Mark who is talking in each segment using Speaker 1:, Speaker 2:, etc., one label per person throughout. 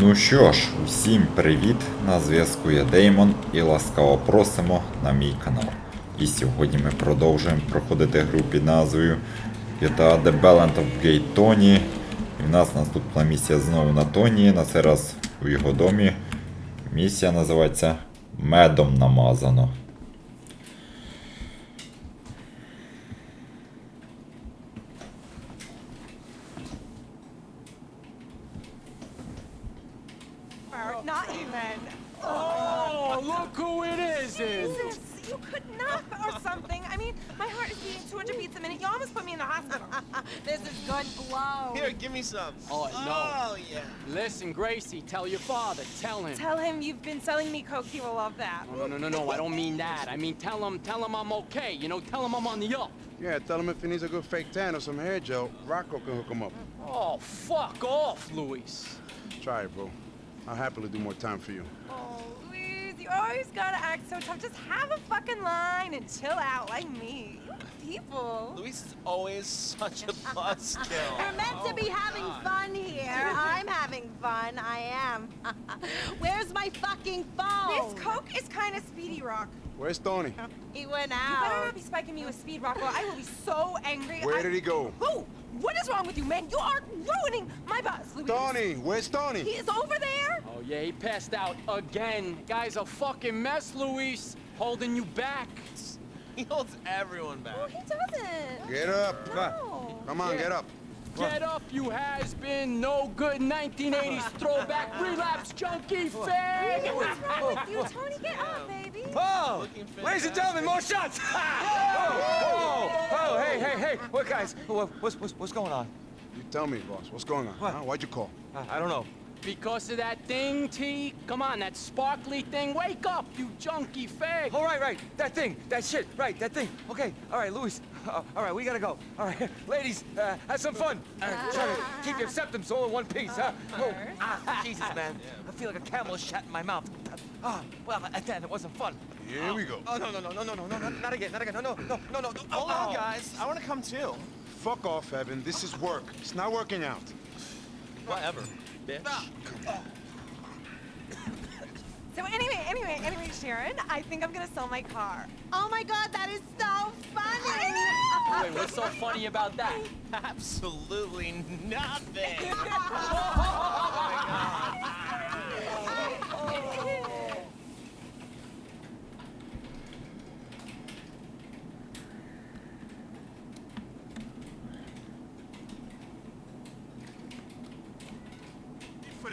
Speaker 1: Ну що ж, усім привіт! На зв'язку я Деймон і ласкаво просимо на мій канал. І сьогодні ми продовжуємо проходити гру під назвою GTA The Balance of Gate Tony. І в нас наступна місія знову на Тоні, на цей раз у його домі. Місія називається Медом намазано.
Speaker 2: Or not even.
Speaker 3: Oh, look who it is!
Speaker 2: Jesus, you could knock or something. I mean, my heart is beating 200 beats a minute. You almost put me in the hospital.
Speaker 4: This is good blow.
Speaker 5: Here, give me some.
Speaker 3: Oh, no.
Speaker 5: Oh, yeah.
Speaker 3: Listen, Gracie, tell your father. Tell him.
Speaker 2: Tell him you've been selling me coke. He will love that.
Speaker 3: No, no, no, no, no. I don't mean that. I mean, tell him, tell him I'm okay. You know, tell him I'm on the up.
Speaker 6: Yeah, tell him if he needs a good fake tan or some hair gel, Rocco can hook him up.
Speaker 3: Oh, fuck off, Luis.
Speaker 6: Try it, bro. I'll happily do more time for you.
Speaker 2: Oh, Louise, you always gotta act so tough. Just have a fucking line and chill out like me. You people.
Speaker 5: Luis is always such a buzzkill.
Speaker 4: We're meant to be having fun here. I'm having fun. I am. Where's my fucking phone?
Speaker 2: This coke is kind of speedy, Rock.
Speaker 6: Where's Tony?
Speaker 4: He went out.
Speaker 2: You better
Speaker 4: out.
Speaker 2: not be spiking me with speed, Rocco. I will be so angry.
Speaker 6: Where
Speaker 2: I-
Speaker 6: did he go?
Speaker 2: Who? What is wrong with you, man? You are ruining my buzz, Louise.
Speaker 6: Tony, where's Tony?
Speaker 2: He is over there.
Speaker 3: Oh, yeah, he passed out again. Guy's a fucking mess, Luis. Holding you back.
Speaker 5: He holds everyone back.
Speaker 2: Oh, he doesn't.
Speaker 6: Get up.
Speaker 2: No.
Speaker 6: Come on,
Speaker 3: Yeah.
Speaker 6: get up.
Speaker 3: Get up, you has-been. No good 1980s throwback relapse junkie fag.
Speaker 2: What's wrong with you, Tony? Get up, baby.
Speaker 7: Oh, ladies and gentlemen, more shots! oh, oh, oh, hey, hey, hey, what guys? What, what's, what's, what's going on?
Speaker 6: You tell me, boss. What's going on?
Speaker 7: What?
Speaker 6: Huh? Why'd you call?
Speaker 7: I, I don't know.
Speaker 3: Because of that thing, T. Come on, that sparkly thing. Wake up, you junkie fag.
Speaker 7: Oh, right, right, that thing, that shit, right, that thing. Okay, all right, Luis. Uh, all right, we gotta go. All right, ladies, uh, have some fun. Uh, try to keep your septums all in one piece, huh? Oh, ah, Jesus, man. I feel like a camel shot in my mouth. Ah, well, uh, then it wasn't fun.
Speaker 6: Here we go.
Speaker 7: Oh, no, no, no, no, no, no, no, not again, not again. No, no, no, no, no. no.
Speaker 5: Hold
Speaker 7: oh.
Speaker 5: on, guys. I want to come too.
Speaker 6: Fuck off, Evan. This is work. It's not working out.
Speaker 5: Whatever, bitch.
Speaker 2: So anyway, anyway, anyway, Sharon, I think I'm gonna sell my car.
Speaker 4: Oh my god, that is so funny.
Speaker 3: Wait, what's so funny about that?
Speaker 5: Absolutely nothing.
Speaker 8: Oh for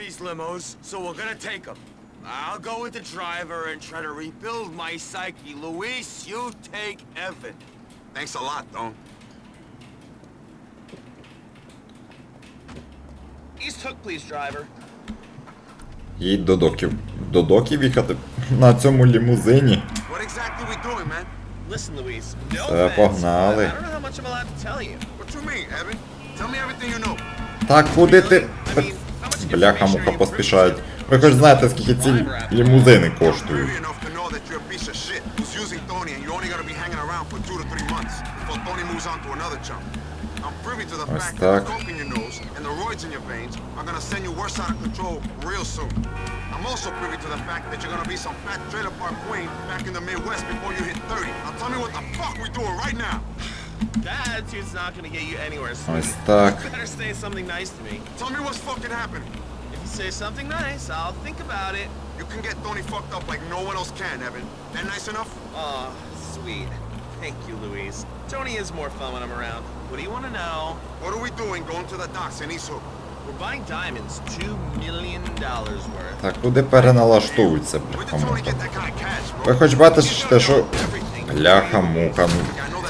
Speaker 8: these limos, so we're gonna take them. I'll go with the driver and try to rebuild my psyche. Luis, you take Evan. Thanks a lot, Don.
Speaker 5: East hook, please, driver.
Speaker 1: Їдь до доків. До доків їхати на цьому лімузині.
Speaker 8: What exactly we doing, man?
Speaker 5: Listen, Luis. No
Speaker 1: Все,
Speaker 5: offense,
Speaker 1: погнали.
Speaker 5: I don't know how much I'm allowed to tell you.
Speaker 8: What you mean, Evan? Tell me everything you know.
Speaker 1: Так, куди ти?
Speaker 5: I mean, бляха-муха
Speaker 1: поспішають. Ви хоч знаєте, скільки ці лімузини коштують. Ось так.
Speaker 8: I'm also privy to the fact that you're gonna be some fat trailer park queen back in the Midwest before you hit 30. Now tell me what the fuck we're doing right now.
Speaker 5: That attitude's not gonna get you anywhere, sweetie.
Speaker 1: Ось так.
Speaker 5: You better say something nice to me.
Speaker 8: Tell me what's fucking happening.
Speaker 5: If you say something nice, I'll think about it.
Speaker 8: You can get Tony fucked up like no one else can, Evan. That nice enough?
Speaker 5: Aw, sweet. Thank you, Luis. Tony is more fun when I'm around. What do you want to know?
Speaker 8: What are we doing going to the docks in East Hook?
Speaker 5: We're buying diamonds, two million dollars worth.
Speaker 1: Так, куди переналаштовуються,
Speaker 8: Where
Speaker 1: бляха
Speaker 8: did Tony
Speaker 1: муха?
Speaker 8: get that kind of cash, bro?
Speaker 1: Ви хоч бачите, що бляха муха, ну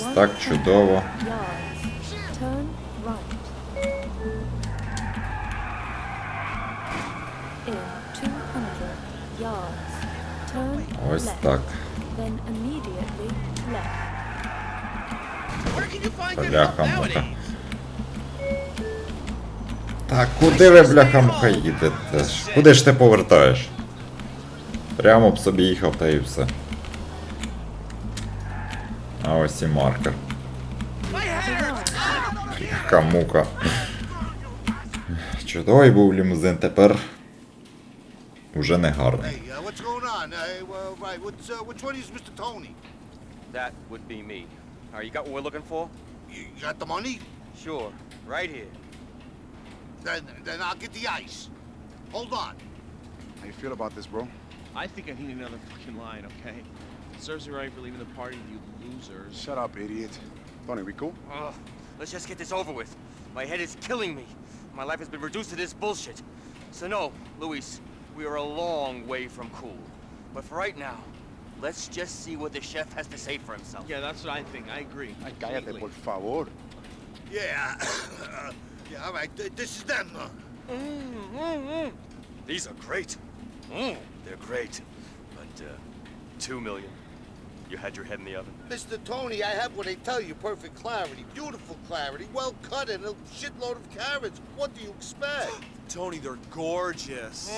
Speaker 1: Ось так чудово.
Speaker 9: Yards. Turn right. In 200 yards. Turn
Speaker 1: Ось так. Бляха-муха. Так, куди ви, бляха-муха, їдете? Куди ж ти повертаєш? Прямо б собі їхав та і все. А ось і маркер.
Speaker 5: Hair!
Speaker 1: Бляха-мука. Чудовий був лімузин, тепер уже не гарний.
Speaker 8: Uh? Uh, uh?
Speaker 7: That would be me. All you got what we're looking for?
Speaker 8: You got the money?
Speaker 7: Sure. Right here.
Speaker 8: Then, then I'll get the ice. Hold on.
Speaker 6: How you feel about this, bro?
Speaker 5: I think I need another fucking line, okay? Serves me right for leaving the party, you losers.
Speaker 6: Shut up, idiot. Tony, we cool?
Speaker 7: Ugh, let's just get this over with. My head is killing me. My life has been reduced to this bullshit. So no, Luis, we are a long way from cool. But for right now, let's just see what the chef has to say for himself.
Speaker 5: Yeah, that's what I think. I agree.
Speaker 6: Ay, cállate, por favor.
Speaker 8: Yeah. yeah, all right. This is them.
Speaker 7: Mm, These are great. Mm, they're great. But, uh, two million. You had your head in the oven.
Speaker 8: Mr. Tony, I have what they tell you. Perfect clarity. Beautiful clarity. Well cut and a shitload of carrots. What do you expect?
Speaker 5: Tony, they're gorgeous.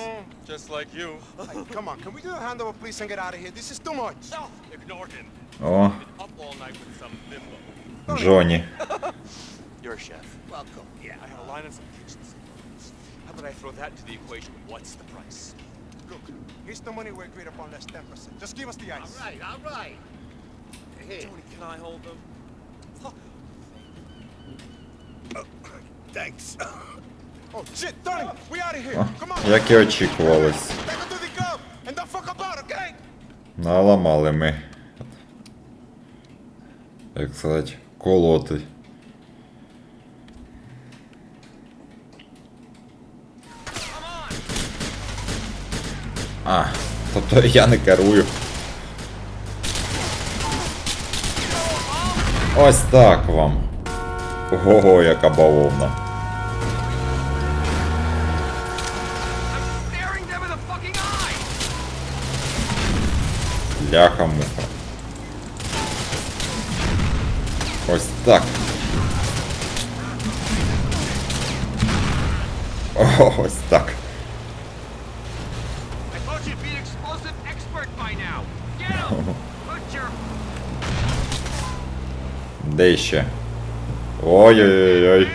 Speaker 7: Just like you.
Speaker 6: Hey, come on, can we do a handover, please, and get out of here? This is too much.
Speaker 7: No, ignore him.
Speaker 1: О,
Speaker 7: Up all night with some bimbo.
Speaker 1: Джоні.
Speaker 7: You're a chef.
Speaker 8: Welcome.
Speaker 7: Yeah, I have a line on some kitchen supplies. How about I throw that into the equation? What's the price?
Speaker 6: Look, here's the money we agreed upon less 10%. Just give us the ice.
Speaker 8: All right, all right. Here.
Speaker 5: Tony, can I hold them?
Speaker 8: Thanks.
Speaker 6: Oh, shit, Tony, we out of here.
Speaker 1: О,
Speaker 6: Come on.
Speaker 1: як і очікувалось.
Speaker 6: Take her to the club and don't fuck about, okay?
Speaker 1: Наламали ми. Як сказати, колоти. А, тобто я не керую. Ось так вам. Ого, яка бавовна.
Speaker 3: Eye!
Speaker 1: Ляха-муха. Ось так. О, ось так. Де ще? Ой-ой-ой.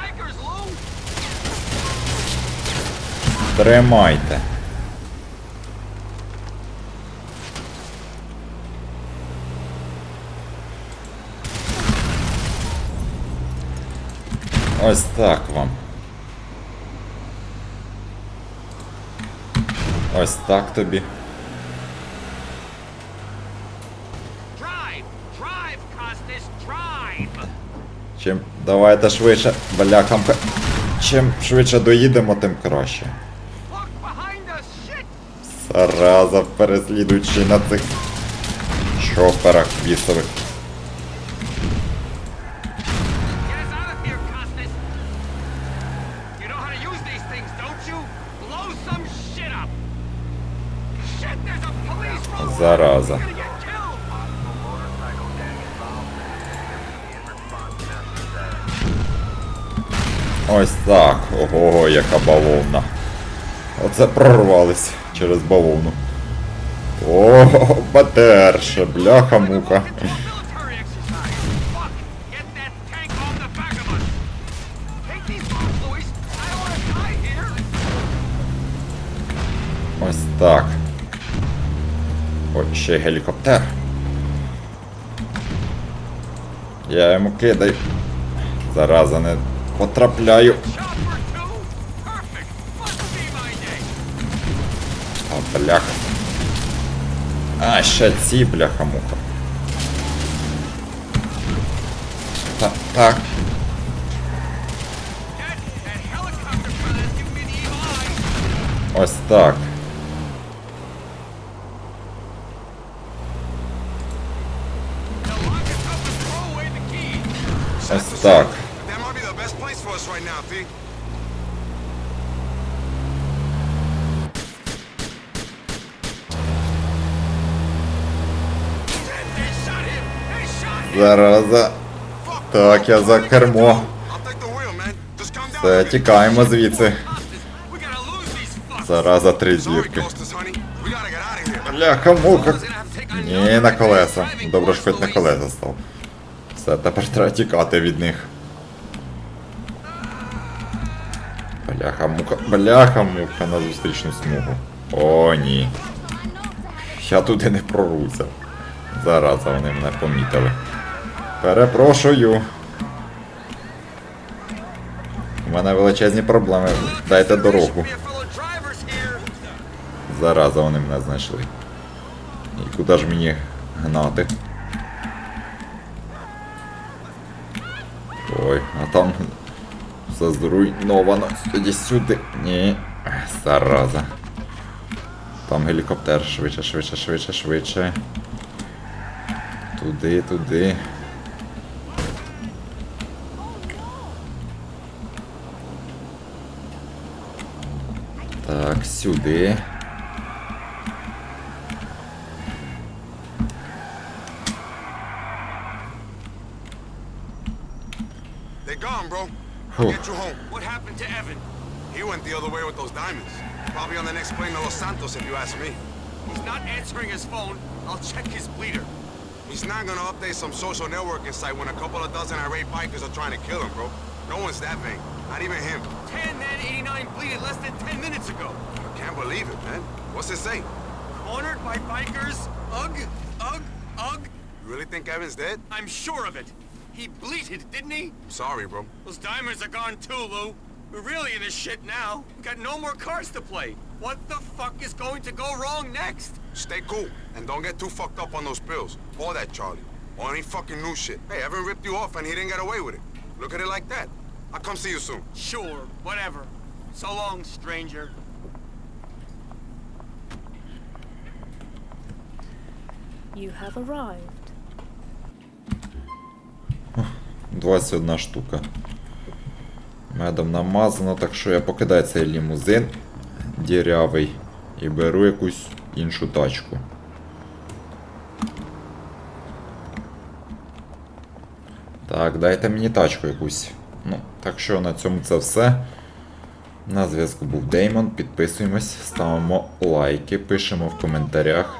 Speaker 3: handful of!
Speaker 1: Тримайте. Ось так вам. Ось так тобі. Чим давайте швидше, балякам. Чим швидше доїдемо, тим краще. Зараза, переслідуючи на цих чоперах вісових.
Speaker 3: Get
Speaker 1: Ось так. Ого, яка бавовна. Оце прорвались через бавовну. О, батерше,
Speaker 3: here!
Speaker 1: Ось так. Ой, ще гелікоптер. Я йому кидаю. Зараза, не Потрапляю. А, бляха. А, ще ці, бляха-муха. Та, так. Ось так. Ось так. Зараза. Так, я за кермо. Все, тікаємо звідси. Зараза три зірки. Бляха муха. Ні, на колеса. Добре, що хоч на колеса став. Все, тепер треба тікати від них. Бляха муха. Бляха муха на зустрічну смугу. О, ні. Я туди не проруся. Зараза, вони мене помітили. Перепрошую. У мене величезні проблеми. Дайте дорогу. Зараза, вони мене знайшли. І куди ж мені гнати? Ой, а там все зруйновано. Тоді сюди. Ні. Зараза. Там гелікоптер. Швидше, швидше, швидше, швидше. Туди, туди. сюди.
Speaker 8: They're gone, bro.
Speaker 1: Whew.
Speaker 8: I'll get you home.
Speaker 7: What happened to Evan?
Speaker 8: He went the other way with those diamonds. Probably on the next plane to Los Santos, if you ask me.
Speaker 7: He's not answering his phone. I'll check his bleeder.
Speaker 8: He's not gonna update some social networking site when a couple of dozen irate bikers are trying to kill him, bro. No one's that vain. Not even him.
Speaker 7: 10 man 89
Speaker 8: believe it, man. What's it say?
Speaker 7: Cornered by bikers. Ugh, ugh, ugh.
Speaker 8: You really think Evan's dead?
Speaker 7: I'm sure of it. He bleated, didn't he?
Speaker 8: Sorry, bro.
Speaker 7: Those diamonds are gone too, Lou. We're really in this shit now. We got no more cards to play. What the fuck is going to go wrong next?
Speaker 8: Stay cool and don't get too fucked up on those pills. Or that, Charlie. Or any fucking new shit. Hey, Evan ripped you off and he didn't get away with it. Look at it like that. I'll come see you soon.
Speaker 7: Sure, whatever. So long, stranger.
Speaker 9: You have arrived.
Speaker 1: 21 штука. Медом намазано, так що я покидаю цей лімузин дірявий і беру якусь іншу тачку. Так, дайте мені тачку якусь. Ну, так що на цьому це все. На зв'язку був Деймон. Підписуємось, ставимо лайки, пишемо в коментарях.